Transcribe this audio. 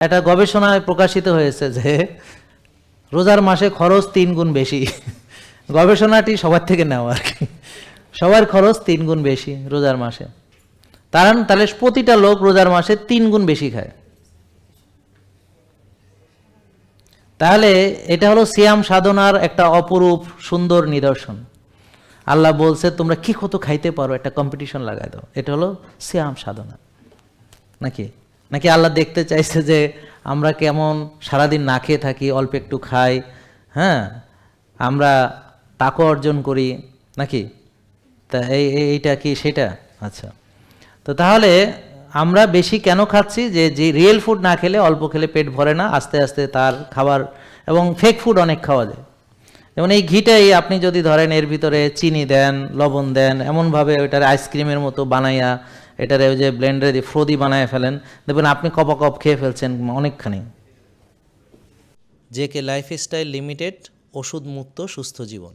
একটা গবেষণায় প্রকাশিত হয়েছে যে রোজার মাসে খরচ তিন গুণ বেশি। গবেষণাটি সবার থেকে নেওয়া আর কি। সবার খরচ তিন গুণ বেশি রোজার মাসে। কারণ তাহলে প্রতিটা লোক রোজার মাসে তিন গুণ বেশি খায়। তাহলে এটা হলো সিয়াম সাধনার একটা অপরূপ সুন্দর নিদর্শন। আল্লাহ বলছে, তোমরা কি কত খাইতে পারো? একটা কম্পিটিশন লাগাই দাও। এটা হলো সিয়াম সাধনা। নাকি? নাকি আল্লাহ দেখতে চাইছে যে আমরা কেমন সারাদিন না খেয়ে থাকি, অল্প একটু খাই হ্যাঁ? আমরা টাকা অর্জন করি নাকি? তা এই, এই- এইটা কি সেটা? আচ্ছা। তো তাহলে আমরা বেশি কেন খাচ্ছি যে যে রিয়েল ফুড না খেলে অল্প খেলে পেট ভরে না, আস্তে আস্তে তার খাবার এবং ফেক ফুড অনেক খাওয়া যায়। যেমন এই ঘিটাই আপনি যদি ধরেন এর ভিতরে চিনি দেন, লবণ দেন, এমনভাবে ওইটার আইসক্রিমের মতো বানাইয়া এটারে ওই যে ব্লেন্ডারে দিয়ে ফ্রোদি বানায় ফেলেন। দেখবেন আপনি কপা কপ খেয়ে ফেলছেন অনেকখানি। জে কে লাইফস্টাইল লিমিটেড ওষুধ মুক্ত সুস্থ জীবন।